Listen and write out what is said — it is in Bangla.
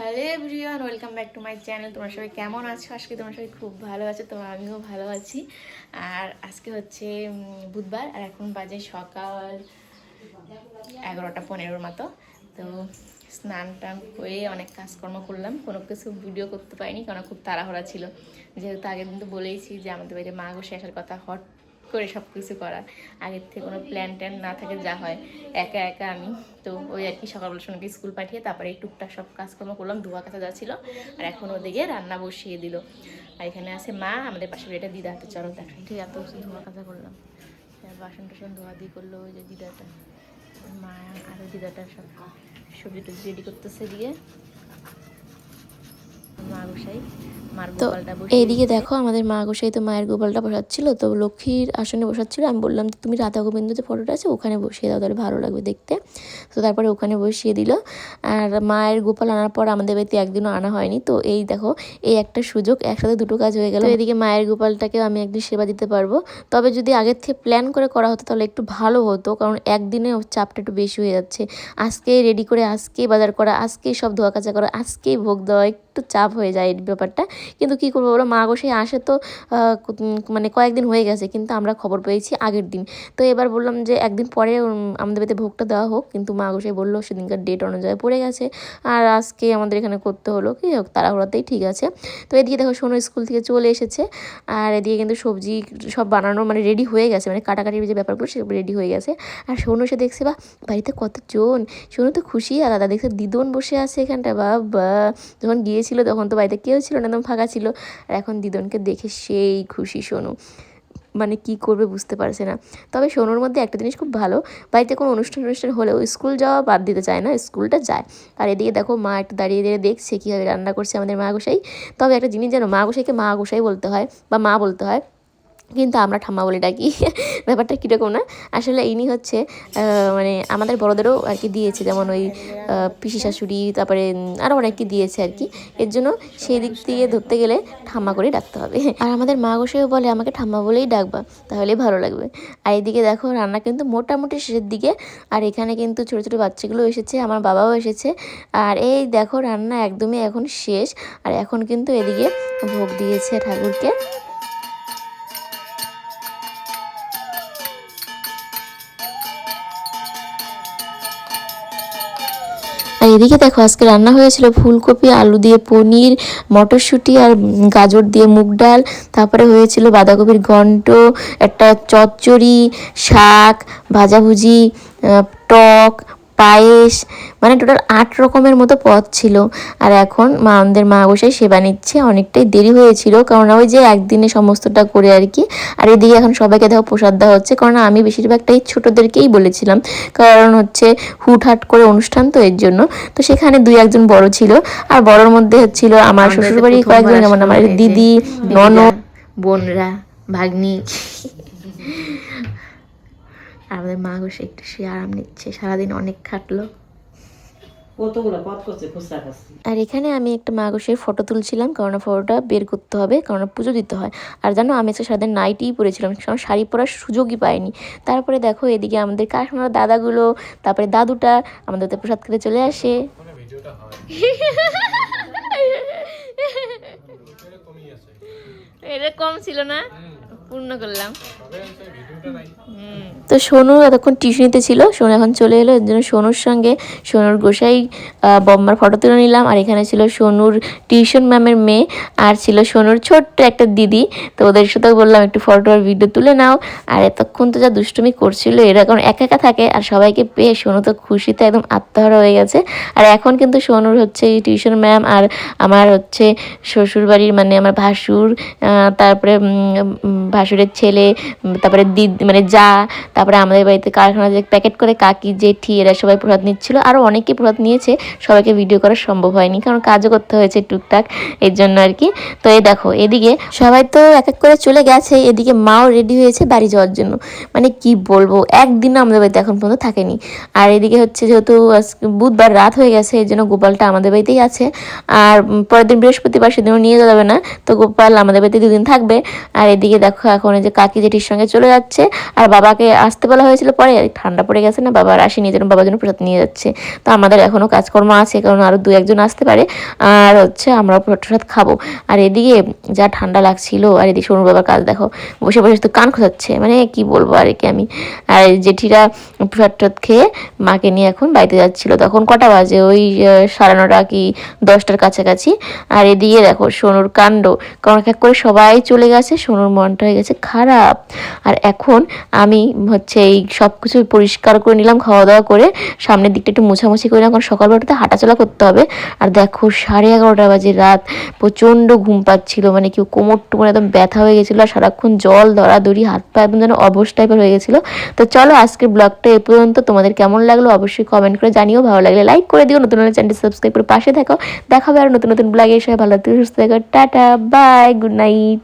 Hello everyone, welcome back to my channel. তোমরা সবাই কেমন আছো? আজকে তোমরা সবাই খুব ভালো আছো, তো আমিও ভালো আছি। আর আজকে হচ্ছে বুধবার, আর এখন বাজে সকাল এগারোটা পনেরোর মতো। তো স্নান টান করে অনেক কাজকর্ম করলাম, কোনো কিছু ভিডিও করতে পারিনি কারণ খুব তাড়াহুড়া ছিল। যেহেতু আগের দিন তো বলেইছি যে আমাদের বাড়িতে মা বসে আসার কথা, হট করে সব কিছু করার। আগের থেকে কোনো প্ল্যান ট্যান না থাকে, যা হয়। একা একা আমি তো ওই আর কি সকালবেলা সোনাকে স্কুল পাঠিয়ে তারপরে টুকটাক সব কাজকর্ম করলাম, ধোয়া যা ছিল। আর এখন ওদিকে রান্না বসিয়ে দিল। আর এখানে আছে মা, আমাদের পাশে এটা দিদা হাতে চরক দেখেন ঠিক এত ধোয়া কাছা করলাম। বাসন টাসন ধোয়া দিয়ে করল ওই যে দিদাটা। মা আর দিদাটা সব সবজি টবজি রেডি করতেছে দিয়ে। মা মার তো এইদিকে দেখো আমাদের মা গোসাই তো মায়ের গোপালটা বসাচ্ছিল তো লক্ষ্মীর আসনে বসাচ্ছিল। আমি বললাম তুমি রাধা গোবিন্দ যে ফটোটা আছে ওখানে বসিয়ে দাও তাহলে ভালো লাগবে দেখতে। তো তারপরে ওখানে বসিয়ে দিল। আর মায়ের গোপাল আনার পর আমাদের বাড়িতে একদিনও আনা হয়নি। তো এই দেখো এই একটা সুযোগ একসাথে দুটো কাজ হয়ে গেল। এদিকে মায়ের গোপালটাকেও আমি একদিন সেবা দিতে পারব। তবে যদি আগের থেকে প্ল্যান করে করা হতো তাহলে একটু ভালো হতো কারণ একদিনে ওর চাপটা একটু বেশি হয়ে যাচ্ছে। আজকেই রেডি করে আজকেই বাজার করা আজকেই সব ধোয়া কাচা করা আজকেই ভোগ দেওয়া একটু চাপ হয়ে যায় এই ব্যাপারটা। কিন্তু কি করব বলো? মা গোসাই আসে তো মানে কয়েকদিন হয়ে গেছে, কিন্তু আমরা খবর পেয়েছি আগের দিন। তো এবার বললাম যে একদিন পরে আমাদের বাড়িতে ভোগটা দেওয়া হোক, কিন্তু মা গোসাই বলল সেদিনকার ডেট অনুযায়ী পড়ে গেছে। আর আজকে আমাদের এখানে করতে হলো কি হোক, তাড়াহুড়াতেই ঠিক আছে। তো এদিকে দেখো সোনু স্কুল থেকে চলে এসেছে, আর এদিকে কিন্তু সবজি সব বানানো মানে রেডি হয়ে গেছে মানে কাটাকাটির যে ব্যাপারগুলো সেগুলো রেডি হয়ে গেছে। আর সোনু সে দেখছে বা বাড়িতে কতজন? সোনু তো খুশি আলাদা দেখছে দিদন বসে আছে এখানটা, বাবা। যখন গিয়েছিল তখন তো বাড়িতে কেউ ছিল না, একদম ফাঁকা ছিল। আর এখন দিদনকে দেখে সেই খুশি শোনো মানে কি করবে বুঝতে পারছে না। তবে সোনোর মধ্যে একটা জিনিস খুব ভালো, বাড়িতে কোনো অনুষ্ঠান অনুষ্ঠান হলেও স্কুল যাওয়া বাদ দিতে চায় না, স্কুলটা যায়। আর এদিকে দেখো মা একটু দাঁড়িয়ে দাঁড়িয়ে দেখছে কীভাবে রান্না করছে আমাদের মা গোসাই। তবে একটা জিনিস জানো, মা গোসাইকে মা গোসাই বলতে হয় বা মা বলতে হয় কিন্তু আমরা ঠাম্মা বলে ডাকি। ব্যাপারটা কীরকম না? আসলে ইনি হচ্ছে মানে আমাদের বড়দেরও আর কি দিয়েছে, যেমন ওই পিসি শাশুড়ি, তারপরে আরও অনেককে দিয়েছে আর কি। এর জন্য সেই দিক থেকে ধরতে গেলে ঠাম্মা করেই ডাকতে হবে। আর আমাদের মা গোসাইও বলে, আমাকে ঠাম্মা বলেই ডাকবা, তাহলেই ভালো লাগবে। আর এদিকে দেখো, রান্না কিন্তু মোটামুটি শেষের দিকে। আর এখানে কিন্তু ছোটো ছোটো বাচ্চাগুলো এসেছে, আমার বাবাও এসেছে। আর এই দেখো, রান্না একদমই এখন শেষ। আর এখন কিন্তু এদিকে ভোগ দিয়েছে ঠাকুরকে। এদিকে দেখো, আজকে রান্না হয়েছিল ফুলকপি, আলু দিয়ে পনির, মটরশুঁটি আর গাজর দিয়ে মুগ ডাল। তারপরে হয়েছিল বাঁধাকপির ঘন্ট, একটা চচ্চড়ি, শাক, ভাজাভুজি টক পায়েস মানে টোটাল আট রকমের মতো পদ ছিল। আর এখন মা আমাদের মা বসে সেবা নিচ্ছে অনেকটাই দেরি হয়েছিল কারণ ওই যে একদিনে সমস্তটা করে আর কি আর এদিকে এখন সবাইকে দেখো প্রসাদ দেওয়া হচ্ছে কারণ আমি বেশিরভাগটাই ছোটোদেরকেই বলেছিলাম কারণ হচ্ছে হুটহাট করে অনুষ্ঠান তো এর জন্য তো সেখানে দুই একজন বড় ছিল আর বড়র মধ্যে হচ্ছিল আমার শ্বশুরবাড়ির কয়েকজন যেমন আমার দিদি ননদ। বোনরা ভাগ্নি। আর আমাদের মা বসে একটু সে আরাম নিচ্ছে সারাদিন অনেক খাটলো। আর এখানে আমি একটা মাগসের ফটো তুলছিলাম কারণ ফটোটা বের করতে হবে কারণ পুজো দিতে হয়। আর জানো আমি আজকে সারাদিন নাইটিই পরেছিলাম কারণ শাড়ি পরার সুযোগই পাইনি। তারপরে দেখো এদিকে আমাদের কারখানার দাদাগুলো তারপরে দাদুটা আমাদের তো প্রসাদ খেতে চলে আসে। এটা কম ছিল না? পূর্ণ করলাম। তো সোনু এতক্ষণ টিউশনিতে ছিল, সোনু এখন চলে এলো, এর জন্য সোনুর সঙ্গে সোনুর গোসাই বম্মার ফটো তুলে নিলাম, আর এখানে ছিল সোনুর টিউশন ম্যামের মেয়ে, আর ছিল সোনুর ছোট্ট একটা দিদি। তো ওদের সাথেও বললাম, একটু ফটো আর ভিডিও তুলে নাও। আর এতক্ষণ তো যা দুষ্টুমি করছিল, এরা কারণ একা একা থাকে, আর সবাইকে পেয়ে সোনু তো খুশিতে একদম আত্মহারা হয়ে গেছে। আর এখন কিন্তু সোনুর হচ্ছে টিউশন ম্যাম আর আমার হচ্ছে শ্বশুরবাড়ির মানে আমার ভাসুর তারপরে ভাসুরের ছেলে তারপরে দিদ মানে যা, তারপরে আমাদের বাড়িতে কারখানা যে প্যাকেট করে কাকি, জেঠি, এরা সবাই প্রসাদ নিচ্ছিল। আরও অনেকে প্রসাদ নিয়েছে, সবাইকে ভিডিও করা সম্ভব হয়নি, কারণ কাজও করতে হয়েছে টুকটাক, এর জন্য আর কি। তো এই দেখো, এদিকে সবাই তো এক এক করে চলে গেছে, এদিকে মাও রেডি হয়েছে বাড়ি যাওয়ার জন্য। মানে কি বলব একদিন আমাদের বাড়িতে এখন পর্যন্ত থাকেনি। আর এদিকে হচ্ছে যেহেতু বুধবার রাত হয়ে গেছে, এর জন্য গোপালটা আমাদের বাড়িতেই আছে। আর পরের দিন বৃহস্পতিবার সেদিনও নিয়ে যাবে না। তো গোপাল আমাদের বাড়িতে দুদিন থাকবে। আর এদিকে দেখো এখন যে কাকি জেঠির সঙ্গে চলে যাচ্ছে, আর বাবাকে আসতে বলা হয়েছিল পরে ঠান্ডা পড়ে গেছে না বাবা আর আসেনি যেন বাবার জন্য প্রসাদ নিয়ে যাচ্ছে। তো আমাদের এখনও কাজকর্ম আছে, কারণ আরও দু একজন আসতে পারে, আর হচ্ছে আমরা প্রসাদ খাব। আর এদিকে যা ঠান্ডা লাগছিল, আর এদিকে সোনুর বাবার কাজ দেখো, বসে বসে তো কান খোঁজাচ্ছে মানে কি বলব আর কি আমি। আর জেঠিরা প্রসাদ টসাদ খেয়ে মাকে নিয়ে এখন বাড়িতে যাচ্ছিল। তখন কটা বাজে? ওই সাড়ে নটা কি দশটার কাছাকাছি। আর এদিকে দেখো সোনুর কাণ্ড, কারণ এক করে সবাই চলে গেছে, সোনুর মনটা হয়ে গেছে, খারাপ। আর এখন আমি হচ্ছে এই সব কিছু পরিষ্কার করে নিলাম খাওয়া দাওয়া করে। সামনের দিকটা একটু মোছামুছি করে কারণ সকালবেলাতে হাঁটাচলা করতে হবে। আর দেখো, সাড়ে এগারোটা বাজে রাত, প্রচণ্ড ঘুম পাচ্ছিল মানে কেউ কোমর টুমর একদম ব্যথা হয়ে গেছিল, আর সারাক্ষণ জল, দড়াদড়ি, হাত পা একদম যেন অবশ টাইপের হয়ে গেছিল। তো চলো আজকের ব্লগটা এ পর্যন্ত, তোমাদের কেমন লাগল অবশ্যই কমেন্ট করে জানিও, ভালো লাগলে লাইক করে দিও, নতুন নতুন চ্যানেলটি সাবস্ক্রাইব করে পাশে থাকো। দেখাবে আর নতুন নতুন ব্লগে সবাই ভালো থেকে, সুস্থ থাকো, টাটা বাই গুড নাইট